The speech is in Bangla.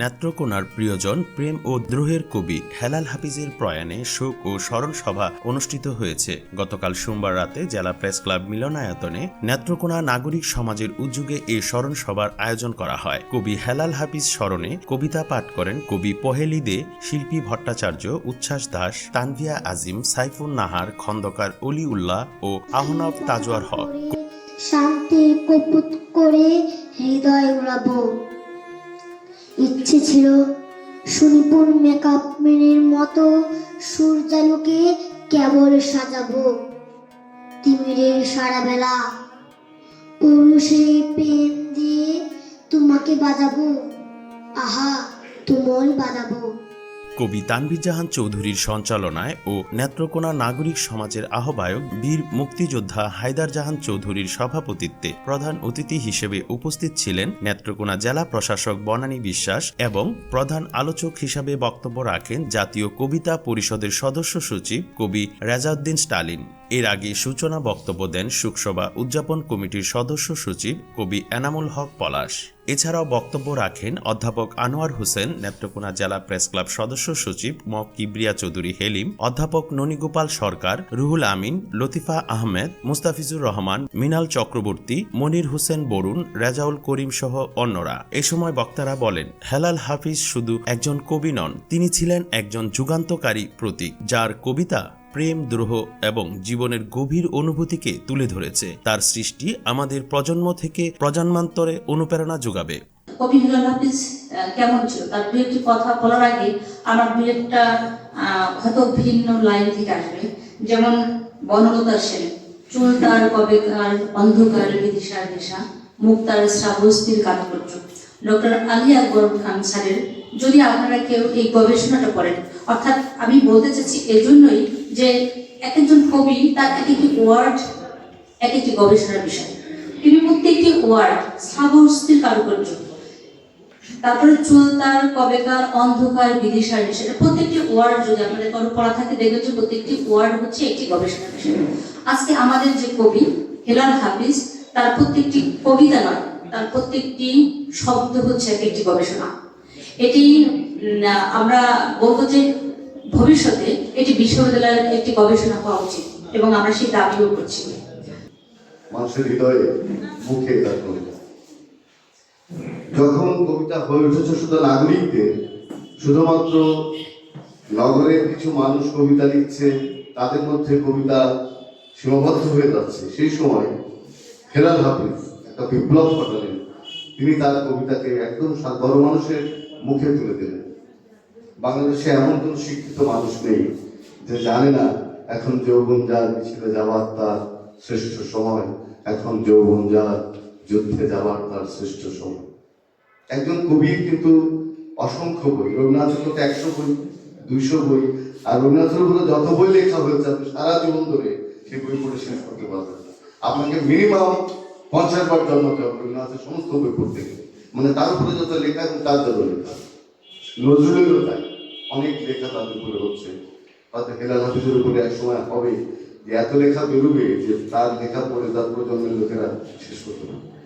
নেত্রকোনার প্রিয়জন প্রেম ও দ্রোহের কবি হেলাল হাফিজের প্রয়াণে শোক ও স্মরণ সভা অনুষ্ঠিত হয়েছে। গতকাল সোমবার রাতে জেলা প্রেস ক্লাব মিলনায়তনে নেত্রকোনা নাগরিক সমাজের উদ্যোগে এই স্মরণ সভার আয়োজন করা হয়। কবি হেলাল হাফিজ স্মরণে কবিতা পাঠ করেন কবি পহেলি দে, শিল্পী ভট্টাচার্য, উচ্ছ্বাস দাস, তানভিয়া আজিম, সাইফুন নাহার, খন্দকার অলি উল্লাহ ও আহনাব তাজওয়ার হক। শান্তির কপুত করে হৃদয় উড়াবো। ইচ্ছে ছিল সুনিপুণ মেকআপ মেনের মতো সূর্যালোকে কেবল সাজাবো তিমিরের সারা বেলা। প্রেম দিয়ে তোমাকে বাজাবো। আহা, তুমল বাজাবো। কবি জাহান চৌধুরীর সঞ্চালনায় ও নেত্রকোনা নাগরিক সমাজের আহ্বায়ক বীর মুক্তিযোদ্ধা হায়দার জাহান চৌধুরীর সভাপতিত্বে প্রধান অতিথি হিসেবে উপস্থিত ছিলেন নেত্রকোনা জেলা প্রশাসক বনানী বিশ্বাস এবং প্রধান আলোচক হিসাবে বক্তব্য রাখেন জাতীয় কবিতা পরিষদের সদস্য সচিব কবি রেজাউদ্দিন স্টালিন। এর আগে সূচনা বক্তব্য দেন শুকসভা উদযাপন কমিটির সদস্য সচিব কবি এনামুল হক পলাশ। এছাড়াও বক্তব্য রাখেন অধ্যাপক আনোয়ার হোসেন, নেত্রকোনা জেলা প্রেস ক্লাব সদস্য সচিব ম কিবরিয়া চৌধুরী হেলিম, অধ্যাপক ননীগোপাল সরকার, রুহুল আমিন, লতিফা আহমেদ, মুস্তাফিজুর রহমান, মিনাল চক্রবর্তী, মনির হোসেন বরুণ, রেজাউল করিম সহ অন্যরা। এ সময় বক্তারা বলেন, হেলাল হাফিজ শুধু একজন কবি নন, তিনি ছিলেন একজন যুগান্তকারী প্রতীক, যার কবিতা প্রেম, দ্রোহ এবং জীবনের গভীর অনুভূতিকে তুলে ধরেছে। তার সৃষ্টি আমাদের প্রজন্ম থেকে প্রজন্মান্তরে অনুপ্রেরণা যোগাবে। হাফিজ কেমন ছিল? তার দু একটি কথা বলার আগে আমার দু একটা হয়তো ভিন্ন লাইন থেকে আসবে। যেমন বনলতা সেন, চুল তার কবেকার, অন্ধকার বিদিশার দিশা মুখ তার শ্রাবস্তির কাতকর্য ডক্টর আলী আকবর খান স্যারের, যদি আপনারা কেউ এই গবেষণাটা করেন অর্থাৎ আমি বলতে চাচ্ছি এজন্যই যে এক একজন কবি তার এক একটি ওয়ার্ড এক একটি গবেষণার বিষয়। তিনি প্রত্যেকটি ওয়ার্ড শ্রাবস্তির কারুকার্য। তারপরে চুল তার, কবেকার, অন্ধকার, বিদিশার বিষয়। প্রত্যেকটি ওয়ার্ড যদি আপনাদের কারও পড়া থাকে, দেখবেন যে প্রত্যেকটি ওয়ার্ড হচ্ছে একটি গবেষণা বিষয়। আজকে আমাদের যে কবি, হেলাল হাফিজ, তার প্রত্যেকটি কবিতা নয়, তার প্রত্যেকটি শব্দ হচ্ছে এক একটি গবেষণা। এটি আমরা বলব যে ভবিষ্যতে এটি বিশ্ববিদ্যালয়ের একটি গবেষণা হওয়া উচিত এবং আমরা সেই দাবিও করছি। মানুষের হৃদয়ে মুখে যখন কবিতা হয়ে উঠেছে শুধু নাগরিকদের, শুধুমাত্র নগরের কিছু মানুষ কবিতা লিখছে, তাদের মধ্যে কবিতা সীমাবদ্ধ হয়ে যাচ্ছে, সেই সময় হেলাল হাফিজ একটা বিপ্লব ঘটালেন। তিনি তার কবিতাকে একদম সাধারণ মানুষের মুখে তুলে দিলেন। বাংলাদেশে এমন কোন শিক্ষিত মানুষ নেই যে জানে না, এখন যৌবন যার মিছিলে যাওয়ার তার শ্রেষ্ঠ সময়, এখন যৌবন যার যুদ্ধে যাওয়ার তার শ্রেষ্ঠ সময়। একজন কবির কিন্তু অসংখ্য বই, রবীন্দ্রনাথের মতো একশো বই, দুইশো বই, আর রবীন্দ্রনাথের উপরে যত বই লেখা হয়েছে, আপনি সারা জীবন ধরে সেই বই পড়ে শেষ করতে পারবেন আপনাকে মিনিমাম পঞ্চাশ বার জন্মতে আছে, সমস্ত বই পড়তে মানে তার উপরে যত লেখা এবং তার যত লেখা নজরুলেরও তাই। অনেক লেখা তার উপরে হচ্ছে। তাতে হেলাল হাফিজের উপরে এক সময় হবে যে এত লেখা বেরোবে যে তার লেখা পড়ে তার প্রজন্মের লোকেরা শেষ করতে পারবে